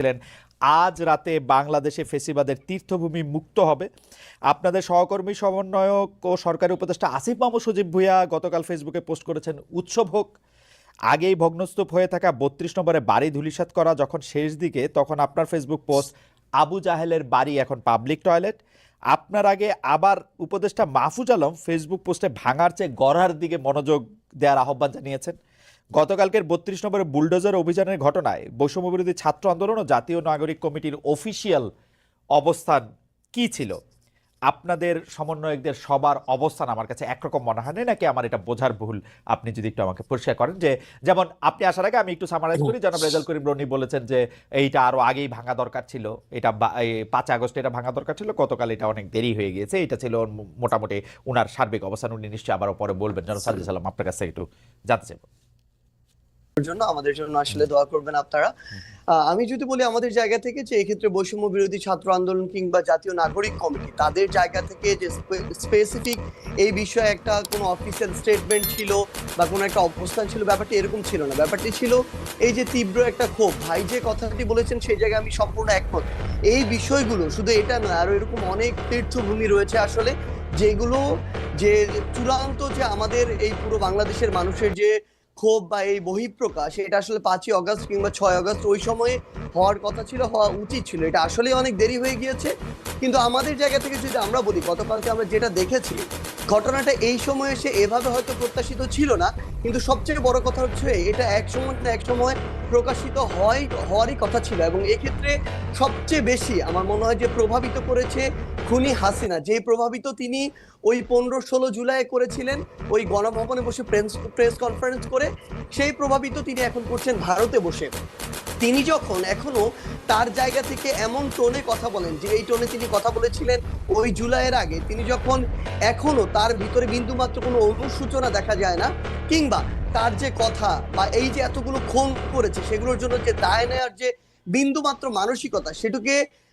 ছিলেন আজ রাতে বাংলাদেশে ফেসিবাদের তীর্থভূমি মুক্ত হবে। আপনাদের সহকর্মী, সমন্বয়ক ও সরকারি উপদেষ্টা আসিফ মামু, সজীব ভুইয়া গতকাল ফেসবুকে পোস্ট করেছেন, উৎসব হোক। আগেই ভগ্নস্তূপ হয়ে থাকা বত্রিশ নম্বরে বাড়ি ধুলিসাৎ করা যখন শেষ দিকে, তখন আপনার ফেসবুক পোস্ট, আবু জাহেলের বাড়ি এখন পাবলিক টয়লেট। আপনার আগে আবার উপদেষ্টা মাহফুজ আলম ফেসবুক পোস্টে ভাঙার চেয়ে গড়ার দিকে মনোযোগ দেওয়ার আহ্বান জানিয়েছেন। গতকালকের বত্রিশ নম্বরের বুলডোজার অভিযানের ঘটনায় বৈষম্যবিরোধী ছাত্র আন্দোলন ও জাতীয় নাগরিক কমিটির অফিসিয়াল অবস্থান কি ছিল? আপনাদের সমন্বয়কদের সবার অবস্থান আমার কাছে একরকম মনে হয় নাকি আমার এটা বোঝার ভুল? আপনি যদি একটু আমাকে পরিষ্কার করেন যে, যেমন আপনি আসার আগে আমি একটু সামারাইজ করি। জনাব রেজাল করিম রনি বলেছেন যে, এইটা আরও আগেই ভাঙা দরকার ছিল। এটা পাঁচ আগস্ট এটা ভাঙা দরকার ছিল। গতকাল এটা অনেক দেরি হয়ে গিয়েছে। এটা ছিল মোটামুটি ওনার সার্বিক অবস্থান। উনি নিশ্চয়ই আবারও পরে বলবেন। জনাব আপনার কাছে একটু জানতে চাইব। জন্য আমাদের জন্য আসলে দোয়া করবেন আপনারা। আমি যদি বলি আমাদের জায়গা থেকে যে এক্ষেত্রে বৈষম্য বিরোধী ছাত্র আন্দোলন কিংবা জাতীয় নাগরিক কমিটি, তাদের জায়গা থেকে যে স্পেসিফিক এই বিষয়ে একটা কোনো অফিসিয়াল স্টেটমেন্ট ছিল বা কোনো একটা অবস্থান ছিল, ব্যাপারটি এরকম ছিল না। ব্যাপারটি ছিল এই যে তীব্র একটা ক্ষোভ। ভাই যে কথাটি বলেছেন সেই জায়গায় আমি সম্পূর্ণ একমত। এই বিষয়গুলো শুধু এটা নয়, আরও এরকম অনেক তীর্থভূমি রয়েছে আসলে, যেগুলো যে চূড়ান্ত যে আমাদের এই পুরো বাংলাদেশের মানুষের যে ক্ষোভ বা এই বহিঃপ্রকাশ, এটা আসলে পাঁচই অগস্ট কিংবা ছয় অগস্ট ওই সময়ে হওয়ার কথা ছিল, হওয়া উচিত ছিল। এটা আসলে অনেক দেরি হয়ে গিয়েছে। কিন্তু আমাদের জায়গা থেকে যদি আমরা বলি, গতকালকে আমরা যেটা দেখেছি, ঘটনাটা এই সময়ে এসে এভাবে হয়তো প্রত্যাশিত ছিল না। কিন্তু সবচেয়ে বড় কথা হচ্ছে, এটা এক সময় না এক সময় প্রকাশিত হয়, হওয়ারই কথা ছিল। এবং এক্ষেত্রে সবচেয়ে বেশি আমার মনে হয় যে প্রভাবিত করেছে খুনি হাসিনা যে প্রভাবিত তিনি ওই পনেরো ষোলো জুলাই করেছিলেন, ওই গণভবনে বসে প্রেস প্রেস কনফারেন্স করে, সেই প্রভাবিত তিনি এখন করছেন ভারতে বসে। তিনি যখন এখনও তার জায়গা থেকে এমন টোনে কথা বলেন, যে এই টোনে তিনি কথা বলেছিলেন ওই জুলাইয়ের আগে, তিনি যখন এখনও তার ভিতরে বিন্দুমাত্র কোনো অনুসূচনা দেখা যায় না, কিংবা তার যে কথা বা এই যে এতগুলো খুন করেছে, সেগুলোর জন্য যে দায় নেওয়ার যে বিন্দুমাত্র মানসিকতা, সেটুকে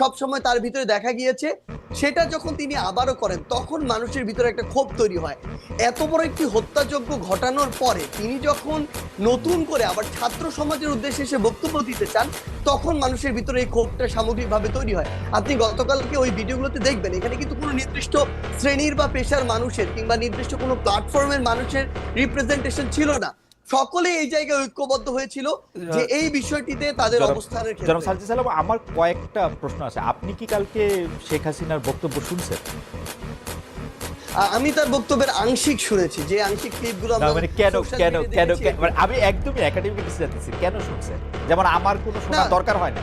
সবসময় তার ভিতরে দেখা গিয়েছে। সেটা যখন তিনি আবারও করেন, তখন মানুষের ভিতরে একটা ক্ষোভ তৈরি হয়। এত বড় একটি হত্যাযজ্ঞ ঘটানোর পরে তিনি যখন নতুন করে আবার ছাত্র সমাজের উদ্দেশ্যে এসে বক্তব্য দিতে চান, তখন মানুষের ভিতরে এই ক্ষোভটা সামগ্রিকভাবে তৈরি হয়। আপনি গতকালকে ওই ভিডিওগুলোতে দেখবেন, এখানে কিন্তু কোনো নির্দিষ্ট শ্রেণির বা পেশার মানুষের কিংবা নির্দিষ্ট কোনো প্ল্যাটফর্মের মানুষের রিপ্রেজেন্টেশন ছিল না। সকলে এই জায়গায় ঐক্যবদ্ধ হয়েছিল যে এই বিষয়টিতে তাদের অবস্থানের ক্ষেত্রে। সাজ্জু সালাম আমার কয়েকটা প্রশ্ন আছে। আপনি কি কালকে শেখ হাসিনার বক্তব্য শুনছেন? আমি তার বক্তব্যের আংশিক শুনেছি। যে আংশিক ক্লিপগুলো মানে কেন কেন কেন মানে আমি একদমই একাডেমিক জানতেছি কেন শুনছেন? যেমন আমার কোনো শোনার দরকার হয় না।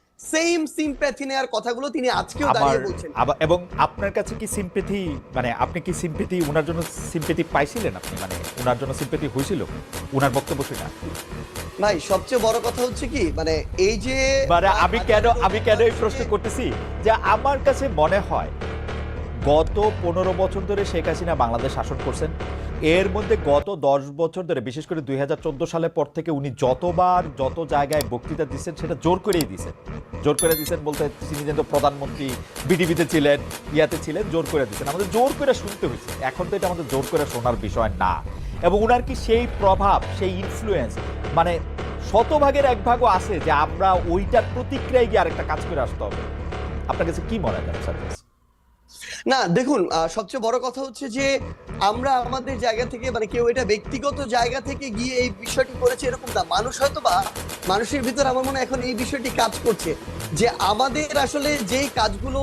সেম সিম্প্যাথি নেওয়ার কথাগুলো তিনি আজকেও দাঁড়িয়ে বলছেন। এবং আপনার কাছে কি সিম্পেথি মানে আপনি কি সিম্পেথি ওনার জন্য সিম্পেথি পাইছিলেন আপনি? মানে ওনার জন্য সিম্পেথি হয়েছিল ওনার বক্তব্য সেটা? ভাই সবচেয়ে বড় কথা হচ্ছে কি মানে এই যে মানে আমি কেন আমি কেন এই প্রশ্ন করতেছি? যে আমার কাছে মনে হয় গত পনেরো বছর ধরে শেখ হাসিনা বাংলাদেশ শাসন করছেন। এর মধ্যে গত দশ বছর ধরে, বিশেষ করে দুই হাজার সালের পর থেকে উনি যতবার যত জায়গায় বক্তৃতা দিচ্ছেন, সেটা জোর করেই দিছেন জোর করে দিচ্ছেন বলতে তিনি যেহেতু প্রধানমন্ত্রী, বিডিবিতে ছিলেন, ইয়াতে ছিলেন, জোর করে দিচ্ছেন। আমাদের জোর করে শুনতে হয়েছে। এখন তো এটা আমাদের জোর করে শোনার বিষয় না। এবং উনার কি সেই প্রভাব, সেই ইনফ্লুয়েন্স মানে শতভাগের এক ভাগও আছে যে আমরা ওইটার প্রতিক্রিয়ায় গিয়ে আরেকটা কাজ করে আসতে হবে। আপনার কাছে কি মনে হয়, স্যার? না, দেখুন সবচেয়ে বড় কথা হচ্ছে যে আমরা আমাদের জায়গা থেকে মানে কেউ এটা ব্যক্তিগত জায়গা থেকে গিয়ে এই বিষয়টি করেছে এরকম না। মানুষ হয়তো বা মানুষের ভিতর আমার মনে হয় এখন এই বিষয়টি কাজ করছে যে আমাদের আসলে যেই কাজগুলো